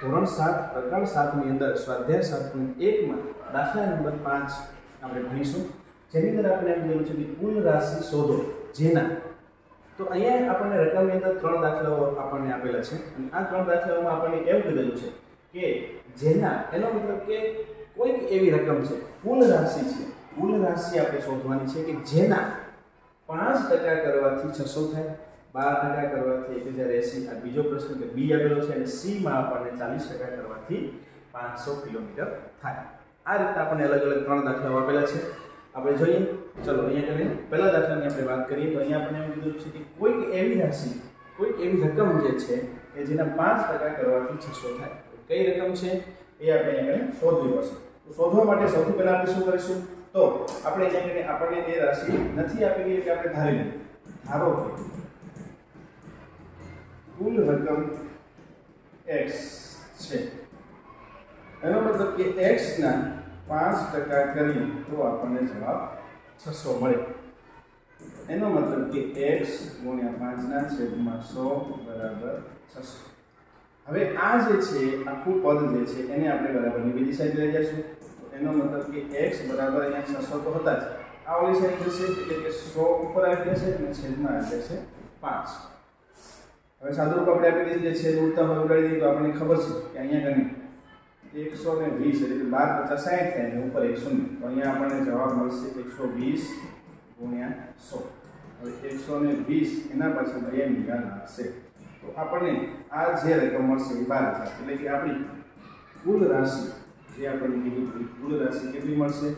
ધોરણ સાત, પ્રકરણ સાતની અંદર સ્વાધ્યાય સાત પોઈન્ટ એકમાં દાખલા નંબર પાંચ આપણે ભણીશું. જેની અંદર આપણે એમ કહેવું છે કે કુલ રાશિ શોધો જેના. તો અહીંયા આપણને રકમની અંદર ત્રણ દાખલાઓ આપણને આપેલા છે. અને આ ત્રણ દાખલાઓમાં આપણને એવું કીધેલું છે કે જેના, એનો મતલબ કે કોઈક એવી રકમ છે, કુલ રાશિ છે. કુલ રાશિ આપણે શોધવાની છે કે જેના પાંચ ટકા કરવાથી છસો થાય. બાર ટકા કરવાથી એક હજાર એસી આ બીજો પ્રશ્ન કે બી આપેલો છે અને સીમાં આપણને ચાલીસ ટકા કરવાથી પાંચસો કિલોમીટર થાય. આ રીતના આપણને અલગ અલગ ત્રણ દાખલાઓ આપેલા છે. આપણે જોઈએ. ચલો, અહીંયા કરીએ પહેલા દાખલાની આપણે વાત કરીએ તો અહીંયા આપણે એમ કીધું છે કે કોઈક એવી રાશિ, કોઈક એવી રકમ જે છે કે જેના પાંચ ટકા કરવાથી છસો થાય. કઈ રકમ છે? એ આપણે અહીંયા શોધવી પડશે. તો શોધવા માટે સૌથી પહેલા આપણે શું કરીશું? તો આપણે અહીંયા આપણને એ રાશિ નથી આપેલી એટલે આપણે ધારી લઈએ. ધારો કે કુલ રકમ x છે. એનો મતલબ કે x ના પાંચ ટકા કરીએ તો આપણને જવાબ છસો મળે. એનો મતલબ કે x ગુણ્યા પાંચના છેદમાં સો બરાબર છસો. હવે આ જે છે, આખું પદ જે છે, એને આપણે બરાબરની બીજી સાઈડ લઈ જઈશું. તો એનો મતલબ કે x બરાબર અહીંયા છસો તો હતા જ. આ ઓલી સાઈડ જશે, એટલે કે સો ઉપર આવી જશે અને છેદમાં આવી જશે પાંચ. હવે સાદુરૂપ આપણે આપી દીધું જે છે ઉડતા હોય ઉડાડી દીધું આપણને ખબર છે કે અહીંયા ગણી એકસો ને વીસ એટલે બાર પચાસ સાઠ થાય અને ઉપર એકસો ને. તો અહીંયા આપણને જવાબ મળશે એકસો વીસ ગુણ્યા સો. હવે એકસો ને વીસ એના પાછળ બે મીરા હશે તો આપણને આ જે રકમ મળશે એ બાર હજાર. એટલે કે આપણી કુલ રાશિ, જે આપણને કીધું કુલ રાશિ કેટલી મળશે?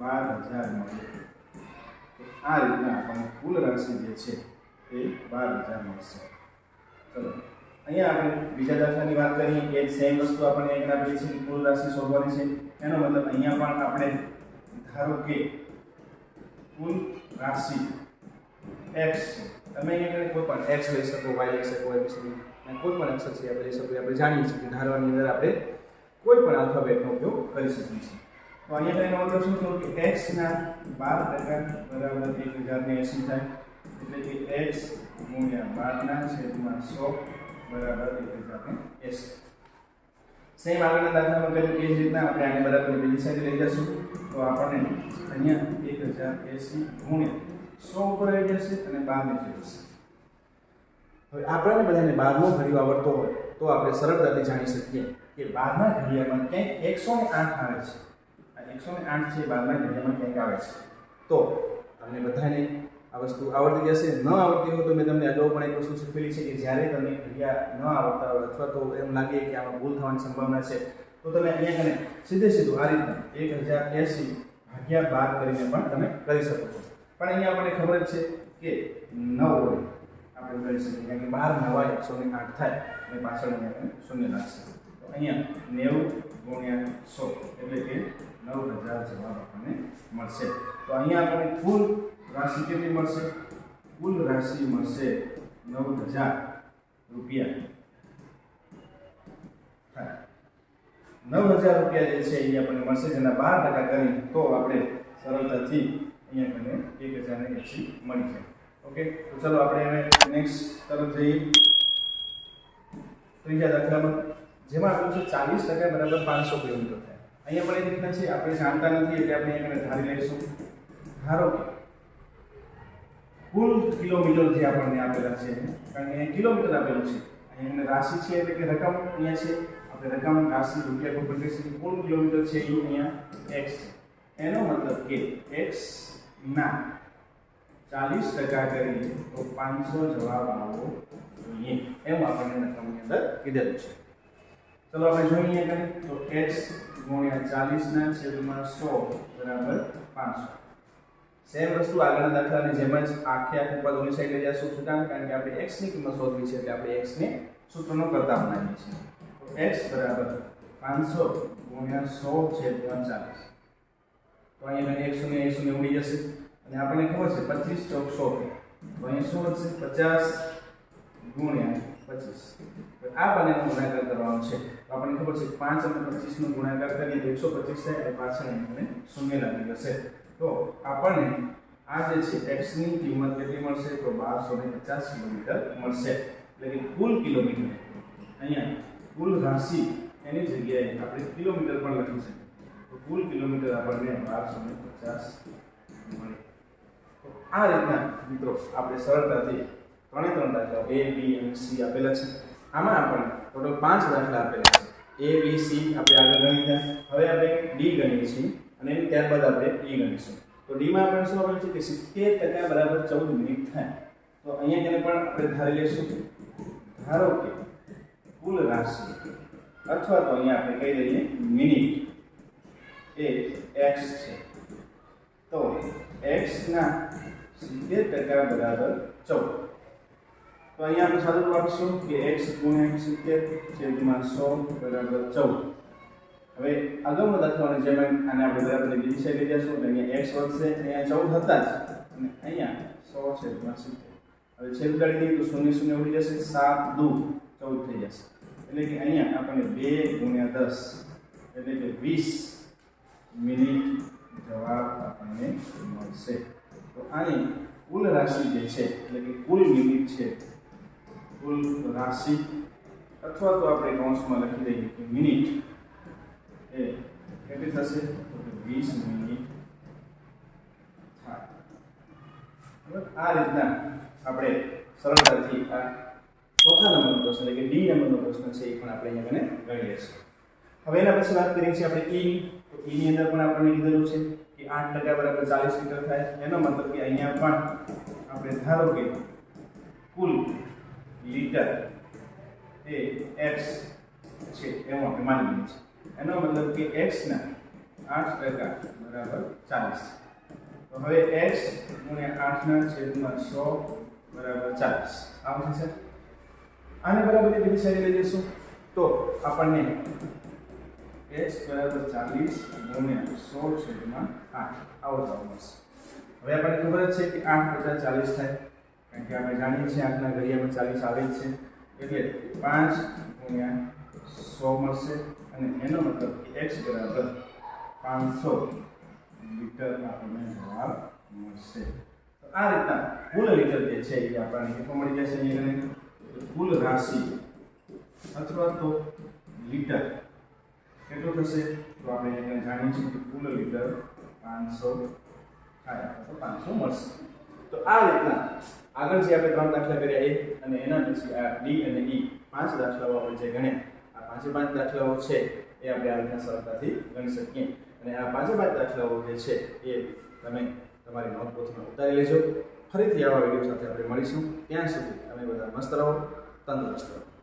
બાર હજાર મળશે. આ રીતના આપણને કુલ રાશિ જે છે એ બાર હજાર મળશે. અહીંયા આપણે બીજા દાખલાની વાત કરીએ કે સેમ વસ્તુ આપણને એક આપેલી છે, કુલ રાશિ શોધવાની છે. એનો મતલબ અહીંયા પણ આપણે ધારો કે કુલ રાશિ એક્સ તમે અહીંયા કોઈ પણ એક્સ લઈ શકો વાય લઈ શકો એબીસીડી અને કોઈ પણ અક્ષર છે, આપણે લઈ શકો આપણે જાણીએ છીએ કે ધારવાની અંદર આપણે કોઈ પણ આલ્ફાબેટનો ઉપયોગ કરી શકીએ છીએ. તો અહીંયા એનો મતલબ શું થયો કે એક્સના બાર ટકા બરાબર એક હજારને એંસી થાય. એટલે કે એક્સ ગુણ્યા બારના છેદમાં સો બરાબર એટલે ને એંસી સેમ આગળના દાખલામાં કર્યું એ જ રીતના આપણે આને બરાબર બીજી સાઈડ લઈ જશું? તો આપણને અહીંયા એક હજાર એસી ગુણ્યા સો ઉપર આવી જશે અને બાર નીચે જશે. હવે આપણને બધાને બારમો ઘડિયો આવડતો હોય તો આપણે સરળતાથી જાણી શકીએ કે બારના ઘડિયામાં ક્યાંક એકસો ને આઠ આવે છે. આ એકસો ને આઠ છે બારના ઘડિયામાં ક્યાંક આવે છે. તો તમને બધાને આ વસ્તુ આવડતી જશે, ન આવડતી હોય તો મેં તમને અગાઉ પણ એક વસ્તુ શીખવેલી છે કે જ્યારે તમને ક્રિયા ન આવડતા હોય અથવા તો એમ લાગે કે આમાં ભૂલ થવાની સંભાવના છે, તો તમે અહીંયા કને સીધે સીધું આ રીતના એક હજાર એંસી ભાગ્યા બાર કરીને પણ તમે કરી શકો છો. પણ અહીંયા આપણને ખબર છે કે નવ હોય આપણે કરી શકીએ, કારણ કે બાર નવા એકસો ને આઠ થાય, અને પાછળ આપણે શૂન્ય લાગશે. અહીંયા નેવું ગુણ્યા સો એટલે કે નવ હજાર જવાબ આપણને મળશે. તો અહીંયા આપણે કુલ રાશિ કેટલી મળશે? કુલ રાશિ મળશે નવ હજાર રૂપિયા. નવ હજાર રૂપિયા જે છે એ આપણને મળશે, જેના બાર ટકા કરી તો આપણે સરળતાથી અહીંયા મને એક હજાર ને એંસી મળી જાય. ઓકે? તો ચલો આપણે હવે નેક્સ્ટ તરફ જઈએ. ત્રીજા દાખલામાં, જેમાં આપણું છે ચાલીસ ટકા બરાબર પાંચસો કિલોમીટર થાય. અહીંયા પણ એ રીતના છે, આપણે જાણતા નથી, એટલે આપણે અહીંયા ધારી લઈશું. ધારો કે કુલ કિલોમીટર જે આપણને આપેલા છે. કારણ કે અહીંયા કિલોમીટર આપેલું છે. અહીંયા રાશિ છે એટલે કે રકમ અહીંયા છે. આપણે રકમ, રાશિ, રૂપિયા પકડીશું કુલ કિલોમીટર છે એ અહીંયા એક્સ એનો મતલબ કે એક્સ ના ચાલીસ ટકા કરીએ તો પાંચસો જવાબ આવવો જોઈએ. એમ આપણને રકમની અંદર કીધેલું છે. ચલો આપણે જોઈએ તો એક્સ ગુણ્યા ચાલીસના છેદમાં સો બરાબર પાંચસો. સેમ વસ્તુ આગળના દાખલાની જેમ જ આખે આખું પદ ઓલી સાઈડ લઈ જશું શું? કારણ કે આપણે x ની કિંમત શોધવી છે, એટલે આપણે x ને સૂત્રનો કરતા બનાવીએ છીએ. x બરાબર પાંચસો ગુણ્યા સો છે ચાલીસ તો અહીંયા મને 100 ને 100 ને ઉડી જશે. અને આપણને ખબર છે, પચીસ ચોક 100 તો અહીંયા શું વધશે? પચાસ ગુણ્યા પચીસ. તો આ બંનેનો ગુણાકાર કરવાનો છે. તો આપણને ખબર છે, પાંચ અને પચીસનો ગુણાકાર કરીએ તો એકસો પચીસ થાય, એટલે પાછળ આપણને શૂન્ય લાગી જશે. તો આપણને આ જે છે એક્સની કિંમત કેટલી મળશે? તો બારસો ને પચાસ કિલોમીટર મળશે. એટલે કે કુલ કિલોમીટર. અહીંયા કુલ રાશિ એની જગ્યાએ આપણે કિલોમીટર પણ લખી શકીએ. તો કુલ કિલોમીટર આપણને બારસો ને પચાસ મળે. તો આ રીતના મિત્રો આપણે સરળતાથી ત્રણે ત્રણ દાખલા એ બી અને સી આપેલા છે. આમાં આપણને ટોટલ પાંચ દાખલા આપેલા છે. એ બી સી આપણે આગળ ગણી હવે આપણે ડી ગણીએ છીએ. અને ત્યારબાદ આપણે ડી ગણીશું. તો ડીમાં આપણે શું આપેલું છે કે સિત્તેર ટકા બરાબર ચૌદ મિનિટ થાય. તો અહીંયા તેને પણ આપણે ધારી લઈશું. ધારો કે કુલ રાશિ અથવા તો અહીંયા આપણે કહી દઈએ મિનિટ એ એક્સ છે. તો એક્સના સિત્તેર ટકા બરાબર ચૌદ. તો અહીંયા આપણે સાદું વાપરીશું કે એક્સ ગુણ્યા સિત્તેર છેદમાં સો બરાબર ચૌદ. હવે અગાઉના દાખલાની જેમ આને આપણે બરાબર બીજી સાઈડ લઈ જશું. એટલે અહીંયા એક્સ વધશે, અહીંયા ચૌદ હતા જ. અને અહીંયા સો છે હવે છેદ કાઢી દઈએ તો શૂન્ય શૂન્ય ઉડી જશે, સાત દુ ચૌદ થઈ જશે. એટલે કે અહીંયા આપણને બે ગુણ્યા દસ, એટલે કે વીસ મિનિટ જવાબ આપણને મળશે. તો આની કુલ રાશિ જે છે, એટલે કે કુલ મિનિટ છે, કુલ રાશિ, અથવા તો આપણે કૌંસમાં લખી દઈએ કે મિનિટ. એ કેટલી થશે તો કે વીસ મિનિટ થાય આ રીતના આપણે સરળતાથી આ ચોથા નંબરનો પ્રશ્ન એટલે કે ડી નંબરનો પ્રશ્ન છે એ પણ આપણે અહીંયા મને ગણી છીએ હવે એના પછી વાત કરીએ છીએ આપણે ઈ તો ઈની અંદર પણ આપણને કીધેલું છે કે આઠ ટકા બરાબર ચાલીસ મીટર થાય એનો મતલબ કે અહીંયા પણ આપણે ધારો કે કુલ લીટર એ એક્સ છે એવું આપણે માની લઈએ છીએ એનો મતલબ કે x ના આઠ ટકા બરાબર ચાલીસ. તો હવે x ગુણ્યા આઠના છેદમાં સો બરાબર ચાલીસ. આવું થશે. આને બરાબર બીજી સાઈડ લઈ જઈશું. તો આપણને x બરાબર ચાલીસ ગુણ્યા સો છેદમાં આઠ. આવો જવાબ મળશે. હવે આપણને ખબર જ છે કે આઠ વત્તા ચાલીસ થાય. કારણ કે આપણે જાણીએ છીએ આઠના ઘડિયામાં ચાલીસ આવે જ છે. એટલે પાંચ ગુણ્યા સો મળશે. અને એનો મતલબ એક્સ બરાબર પાંચસો લીટર આપણને જવાબ મળશે તો આ રીતના કુલ લીટર જે છે એ આપણને કેટલું મળી જશે કને? કુલ રાશિ અથવા તો લીટર કેટલું થશે તો આપણે એને જાણીએ છીએ કે કુલ લીટર પાંચસો થાય તો પાંચસો મળશે તો આ રીતના આગળ જે આપણે ત્રણ દાખલા કર્યા એ અને એના પછી આ ડી અને ઈ પાંચ દાખલાઓ આપણે જે ગણ્યા પાંચે પાંચ દાખલાઓ છે એ આપણે આ રીતના સરળતાથી ગણી શકીએ. અને આ પાંચે પાંચ દાખલાઓ જે છે એ તમે તમારી નોટબુકમાં ઉતારી લેજો. ફરીથી આવા વીડિયો સાથે આપણે મળીશું. ત્યાં સુધી તમે બધા મસ્ત રહો, તંદુરસ્ત રહો.